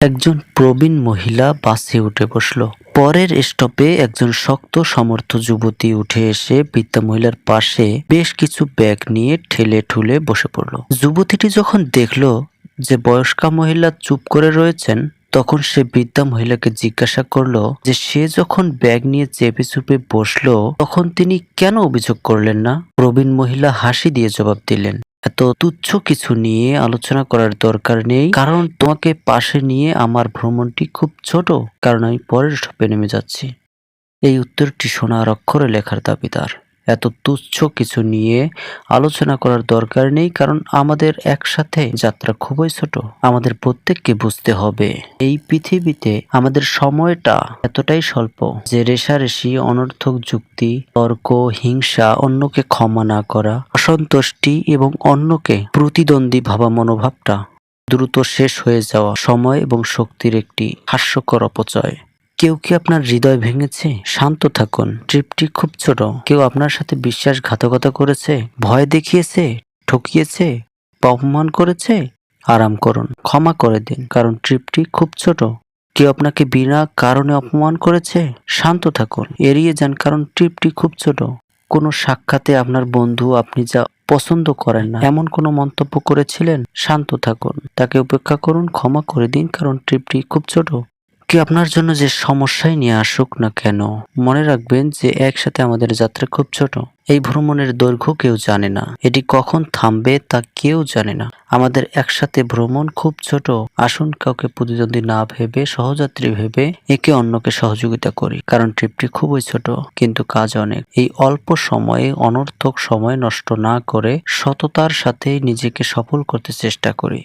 একজন প্রবীণ মহিলা বাসে উঠে বসল। পরের স্টপে একজন শক্ত, সমর্থ যুবতী উঠে এসে বৃদ্ধা মহিলার পাশে বেশ কিছু ব্যাগ নিয়ে ঠেলে ঠুলে বসে পড়ল। যুবতীটি যখন দেখল যে বয়স্কা মহিলা চুপ করে রয়েছেন, তখন সে বৃদ্ধা মহিলাকে জিজ্ঞাসা করল যে সে যখন ব্যাগ নিয়ে চেপে চুপে বসল, তখন তিনি কেন অভিযোগ করলেন না? প্রবীণ মহিলা হাসি দিয়ে জবাব দিলেন এত তুচ্ছ কিছু নিয়ে আলোচনা করার দরকার নেই, কারণ তোমাকে পাশে নিয়ে আমার ভ্রমণটি খুব ছোট, কারণ আমি পরের স্টপে নেমে যাচ্ছি। এই উত্তরটি সোনার অক্ষরে লেখার দাবিদার। এত তুচ্ছ কিছু নিয়ে আলোচনা করার দরকার নেই, কারণ আমাদের একসাথে যাত্রা খুবই ছোট। আমাদের প্রত্যেককে বুঝতে হবে, এই পৃথিবীতে আমাদের সময়টা এতটাই স্বল্প যে রেশারেশি, অনর্থক যুক্তি, তর্ক, হিংসা, অন্যকে ক্ষমা না করা, অসন্তুষ্টি এবং অন্যকে প্রতিদ্বন্দ্বী ভাবা মনোভাবটা দ্রুত শেষ হয়ে যাওয়া, সময় এবং শক্তির একটি হাস্যকর অপচয়। কেউ কি আপনার হৃদয় ভেঙেছে? শান্ত থাকুন, ট্রিপটি খুব ছোট। কেউ আপনার সাথে বিশ্বাসঘাতকতা করেছে? ভয় দেখিয়েছে? ঠকিয়েছে? বা অপমান করেছে? আরাম করুন, ক্ষমা করে দিন, কারণ ট্রিপটি খুব ছোট। কেউ আপনাকে বিনা কারণে অপমান করেছে? শান্ত থাকুন, এড়িয়ে যান, কারণ ট্রিপটি খুব ছোট। কোনো সাক্ষাতে আপনার বন্ধু আপনি যা পছন্দ করেন না, এমন কোনো মন্তব্য করেছিলেন? শান্ত থাকুন, তাকে উপেক্ষা করুন, ক্ষমা করে দিন, কারণ ট্রিপটি খুব ছোট। কি আপনার জন্য যে সমস্যাই নিয়ে আসুক না কেন? মনে রাখবেন যে একসাথে আমাদের যাত্রা খুব ছোট। এই ভ্রমণের দৈর্ঘ্য কেউ জানে না। এটি কখন থামবে তা কেউ জানে না। আমাদের একসাথে ভ্রমণ খুব ছোট। আসুন কাউকে প্রতিদ্বন্দ্বী না ভেবে, সহযাত্রী ভেবে একে অন্যকে সহযোগিতা করি। কারণ ট্রিপটি খুবই ছোট, কিন্তু কাজ অনেক। এই অল্প সময়ে, অনর্থক সময় নষ্ট না করে সততার সাথে নিজেকে সফল করতে চেষ্টা করি।